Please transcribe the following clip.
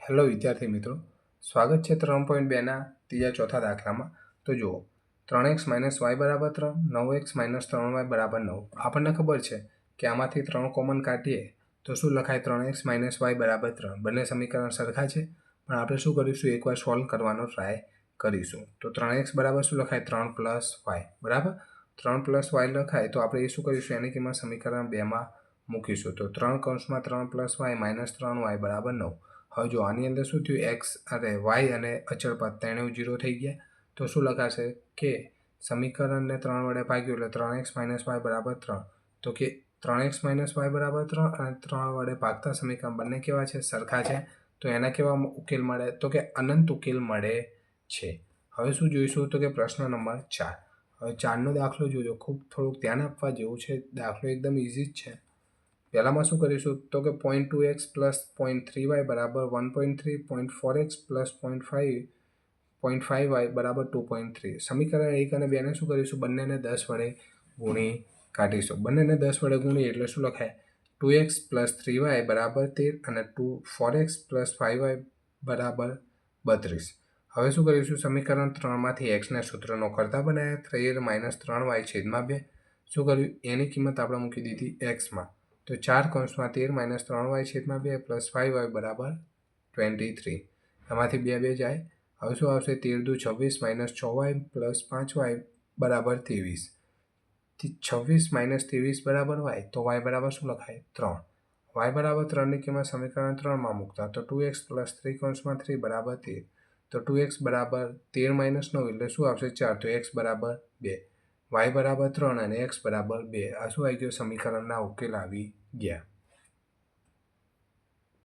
Hello વિદ્યાર્થી મિત્રો, સ્વાગત છે ત્રણ પોઈન્ટ બેના ત્રીજા ચોથા દાખલામાં. તો જુઓ, ત્રણ એક્સ માઇનસ વાય બરાબર ત્રણ, નવ એક્સ માઇનસ ત્રણ વાય બરાબર નવ. આપણને ખબર છે કે આમાંથી ત્રણ કોમન કાઢીએ તો શું લખાય ત્રણ એક્સ માઇનસ વાય બરાબર ત્રણ? બંને સમીકરણ સરખા છે? પણ આપણે શું કરીશું? એકવાર સોલ્વ કરવાનો ટ્રાય કરીશું. તો ત્રણ એક્સ બરાબર શું લખાય? ત્રણ પ્લસ વાય. બરાબર? ત્રણ પ્લસ વાય લખાય તો આપણે એ શું કરીશું? એની કિંમત સમીકરણ બેમાં મૂકીશું. તો ત્રણ કૌંસમાં ત્રણ પ્લસ વાય માઇનસ ત્રણ વાય બરાબર નવ. હવે જો આની અંદર શું થયું? એક્સ અરે વાય અને અચળ પદ ત્રણેય ઝીરો થઈ ગયા. તો શું લખાશે? કે સમીકરણને ત્રણ વડે ભાગ્યું એટલે ત્રણ એક્સ માઇનસ વાય બરાબર ત્રણ. તો કે ત્રણ એક્સ માઇનસ વાય બરાબર ત્રણ અને ત્રણ વડે ભાગતા સમીકરણ બંને કેવા છે? સરખા છે. તો એના કેવા ઉકેલ મળે? તો કે અનંત ઉકેલ મળે છે. હવે શું જોઈશું? તો કે પ્રશ્ન નંબર ચાર. હવે ચારનો દાખલો જોજો. ખૂબ થોડુંક ધ્યાન આપવા જેવું છે. દાખલો એકદમ ઇઝી જ છે. પહેલામાં શું કરીશું? તો કે point two x plus point three y બરાબર one point three point four x plus point five point five y બરાબર ટુ પોઈન્ટ થ્રી સમીકરણ એક અને બેને શું કરીશું? બંનેને દસ વડે ગુણી કાઢીશું. બંનેને દસ વડે ગુણી એટલે શું લખાય? Two x plus three y બરાબર તેર અને two four x plus five y બરાબર બત્રીસ. હવે શું કરીશું? સમીકરણ ત્રણમાંથી એક્સના સૂત્રનો કરતા બનાવ્યા થ્રી માઇનસ ત્રણ વાય છેદમાં બે. શું કર્યું? એની કિંમત આપણે મૂકી દીધી એક્સમાં તો ચાર કૌંસમાં તેર માઇનસ ત્રણ વાય છેદમાં બે પ્લસ ફાઇવ વાય બરાબર ટ્વેન્ટી થ્રી. એમાંથી બે બે જાય. હવે શું આવશે તેર દુ છવ્વીસ માઇનસ છ વાય પ્લસ પાંચ વાય બરાબર ત્રેવીસ. છવ્વીસ માઇનસ ત્રેવીસ બરાબર વાય, તો વાય બરાબર શું લખાય? ત્રણ. વાય બરાબર ત્રણની કિંમત સમીકરણ ત્રણમાં મૂકતા. તો ટુ એક્સ પ્લસ થ્રી કૌંસમાં થ્રી બરાબર તેર. તો ટુ એક્સ બરાબર તેર માઇનસ નવ એટલે શું આવશે? ચાર. તો એક્સ બરાબર બે. વાય બરાબર ત્રણ અને એક્સ બરાબર બે આ શું આવી ગયું સમીકરણના ઉકેલ આવી ગયા